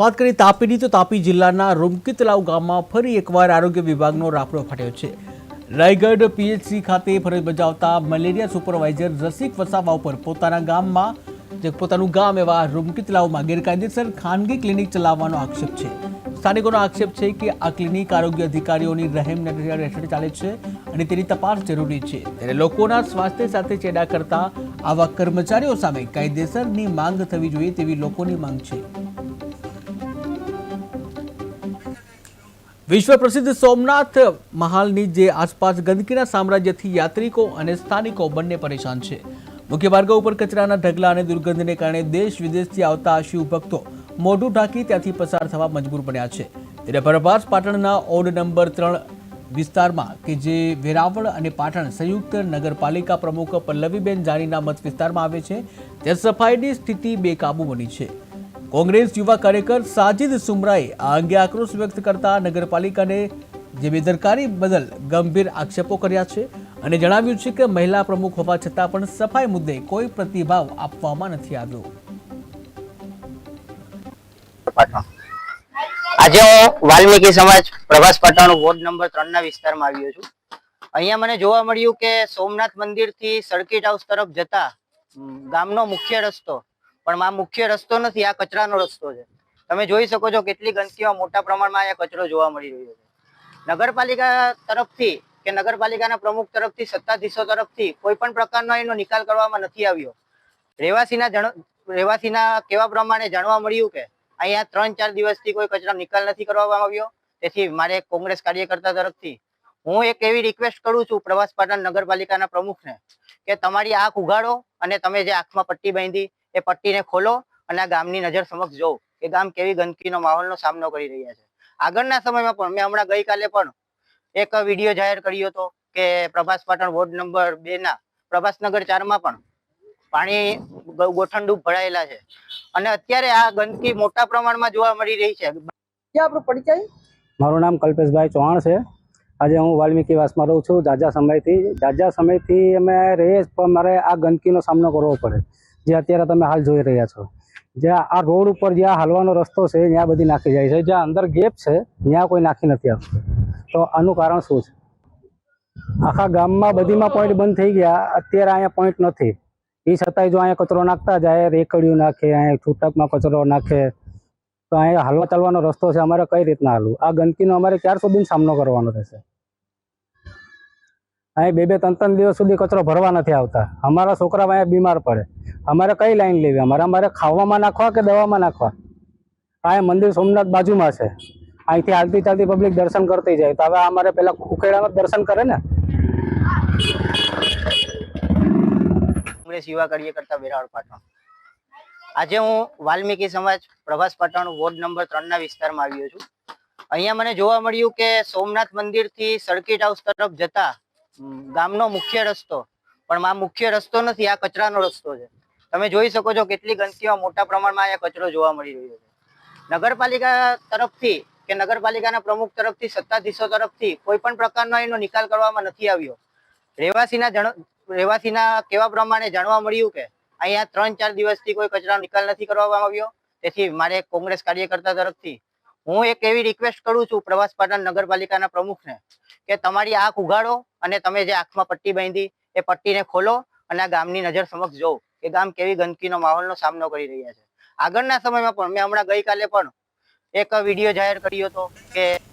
વાત કરીએ તાપીની, તો તાપી જિલ્લાના રૂમકી તલાવ ગામમાં ફરી એકવાર આરોગ્ય વિભાગનો રાફડો ફાટ્યો છે. રાયગઢ પીએચસી ખાતે ફરજ બજાવતા મલેરિયા સુપરવાઇઝર રસિક વસાવા ઉપર પોતાના ગામમાં, જે પોતાનું ગામ એવા રૂમકી તલાવમાં ગેરકાયદેસર ખાનગી ક્લિનિક ચલાવવાનો આક્ષેપ છે. સ્થાનિકોનો આક્ષેપ છે કે આ ક્લિનિક આરોગ્ય અધિકારીઓની રહેમ હેઠળ ચાલે છે અને તેની તપાસ જરૂરી છે. ત્યારે લોકોના સ્વાસ્થ્ય સાથે ચેડા કરતા આવા કર્મચારીઓ સામે કાયદેસરની માંગ થવી જોઈએ તેવી લોકોની માંગ છે. વિશ્વ પ્રસિદ્ધ સોમનાથ મહાલની જે આસપાસ ગંદકીના સામ્રાજ્યથી યાત્રિકો અને સ્થાનિકો બંને પરેશાન છે. મુખ્ય માર્ગો ઉપર કચરાના ઢગલા અને દુર્ગંધને કારણે દેશ વિદેશથી આવતા શિવ ભક્તો મોઢું ઢાંકી ત્યાંથી પસાર થવા મજબૂર બન્યા છે. ત્યારે પ્રભાસ પાટણના ઓડ નંબર ત્રણ વિસ્તારમાં કે જે વેરાવળ અને પાટણ સંયુક્ત નગરપાલિકા પ્રમુખ પલ્લવીબેન જાનીના મત વિસ્તારમાં આવે છે, ત્યાં સફાઈની સ્થિતિ બેકાબુ બની છે. કોંગ્રેસ યુવા કાર્યકર સાજિદ સુમરાએ આ અંગે આક્રોશ વ્યક્ત કરતા નગરપાલિકાને જે બેદરકારી બદલ ગંભીર આક્ષેપો કર્યા છે અને જણાવ્યું છે કે મહિલા પ્રમુખ હોવા છતાં પણ સફાઈ મુદ્દે કોઈ પ્રતિભાવ આપવામાં નથી આવ્યો. આજે હું વાલ્મીકી સમાજ પ્રભાસ પાટણ વોર્ડ નંબર ત્રણ ના વિસ્તારમાં આવ્યો છું. અહીંયા મને જોવા મળ્યું કે સોમનાથ મંદિરથી સર્કિટ હાઉસ તરફ જતા ગામનો મુખ્ય રસ્તો પણ આ મુખ્ય રસ્તો નથી, આ કચરાનો રસ્તો છે. તમે જોઈ શકો છો કેટલી ગંદકીમાં મોટા પ્રમાણમાં અહીંયા કચરો જોવા મળી રહ્યો છે. નગરપાલિકા તરફથી કે નગરપાલિકાના પ્રમુખ તરફથી, સત્તાધીશો તરફથી કોઈ પણ પ્રકારનો એનો નિકાલ કરવામાં નથી આવ્યો. રહેવાસીના રહેવાસીના કેવા પ્રમાણે જાણવા મળ્યું કે અહીંયા ત્રણ ચાર દિવસથી કોઈ કચરા નિકાલ નથી કરવામાં આવ્યો. તેથી મારે કોંગ્રેસ કાર્યકર્તા તરફથી હું એક એવી રિક્વેસ્ટ કરું છું પ્રવાસ પાટણ નગરપાલિકાના પ્રમુખને કે તમારી આંખ ઉઘાડો અને તમે જે આંખમાં પટ્ટી બાંધી એ પટ્ટીને ખોલો અને આ ગામની નજર સમક્ષ જોવો કે ગામ કેવી ગંદકીનો માહોલનો સામનો કરી રહ્યા છે. આગળના સમયમાં પણ મેં હમણાં ગઈકાલે પણ એક વીડિયો જાહેર કર્યો હતો કે પ્રભાસ પાટણ વોર્ડ નંબર બે ના પ્રભાસનગર ચારમાં પણ પાણી ગોઠણડૂબ ભરાયેલા છે. અને અત્યારે આ ગંદકી મોટા પ્રમાણમાં જોવા મળી રહી છે. ક્યાં આપણો પરિચય? મારું નામ કલ્પેશભાઈ ચૌહાણ છે. આજે હું વાલ્મીકી વાસમાં રહું છું. જાજા સમયથી જાજા સમયથી અમે રહીએ જ પણ મારે આ ગંદકીનો સામનો કરવો પડે. જે અત્યારે તમે હાલ જોઈ રહ્યા છો. જ્યાં આ રોડ ઉપર જ્યાં હાલવાનો રસ્તો છે, ત્યાં બધી નાખી જાય છે. જ્યાં અંદર ગેપ છે, ત્યાં કોઈ નાખી નથી આવતું. તો આનું કારણ શું છે? આખા ગામમાં બધીમાં પોઈન્ટ બંધ થઈ ગયા. અત્યારે અહીંયા પોઈન્ટ નથી. એ છતાંય જો અહીંયા કચરો નાખતા જાય રેકડિયું નાખે, અહીંયા છૂટકમાં કચરો નાખે, તો અહીંયા હાલવા ચાલવાનો રસ્તો છે અમારે કઈ રીતના હાલવું? આ ગંદકીનો અમારે ક્યાર સુધી સામનો કરવાનો રહેશે? અહીં બે બે ત્રણ ત્રણ દિવસ સુધી કચરો ભરવા નથી આવતા. અમારા છોકરા અહીંયા બીમાર પડે. અમારે કઈ લાઈન લેવી? અમારે અમારે ખાવામાં નાખવા કે દવામાં નાખવા? અહીંયા મંદિર સોમનાથ બાજુમાં છે. અહીંથી હાલતી ચાલતી પબ્લિક દર્શન કરતી જાય. તો હવે અમારે પેલા ઉકેડામાં દર્શન કરે ને? કોંગ્રેસ યુવા કાર્યકર્તા વેરાવળ પાટણ. આજે હું વાલ્મીકી સમાજ પ્રભાસ પાટણ વોર્ડ નંબર ત્રણ ના વિસ્તારમાં આવ્યો છું. અહીંયા મને જોવા મળ્યું કે સોમનાથ મંદિરથી સર્કિટ હાઉસ તરફ જતા ગામનો મુખ્ય રસ્તો. પણ આ મુખ્ય રસ્તો નથી, આ કચરાનો રસ્તો છે. તમે જોઈ શકો છો કેટલી ગંદકીમાં મોટા પ્રમાણમાં અહીંયા કચરો જોવા મળી રહ્યો છે. નગરપાલિકા તરફથી કે નગરપાલિકાના પ્રમુખ તરફથી, સત્તાધીશો તરફથી કોઈ પણ પ્રકારનો એનો નિકાલ કરવામાં નથી આવ્યો. રહેવાસીના રહેવાસીના કેવા પ્રમાણે જાણવા મળ્યું કે અહીંયા ત્રણ ચાર દિવસથી કોઈ કચરાનો નિકાલ નથી કરવામાં આવ્યો. તેથી મારે કોંગ્રેસ કાર્યકર્તા તરફથી હું એક એવી રિક્વેસ્ટ કરું છું પ્રવાસ પાટણ નગરપાલિકાના પ્રમુખને કે તમારી આંખ ઉઘાડો અને તમે જે આંખમાં પટ્ટી બાંધી એ પટ્ટીને ખોલો અને આ ગામની નજર સમક્ષ જોવો કે ગામ કેવી ગંદકીનો માહોલનો સામનો કરી રહ્યા છે. આગળના સમયમાં પણ મેં હમણાં ગઈકાલે પણ એક વીડિયો જાહેર કર્યો હતો કે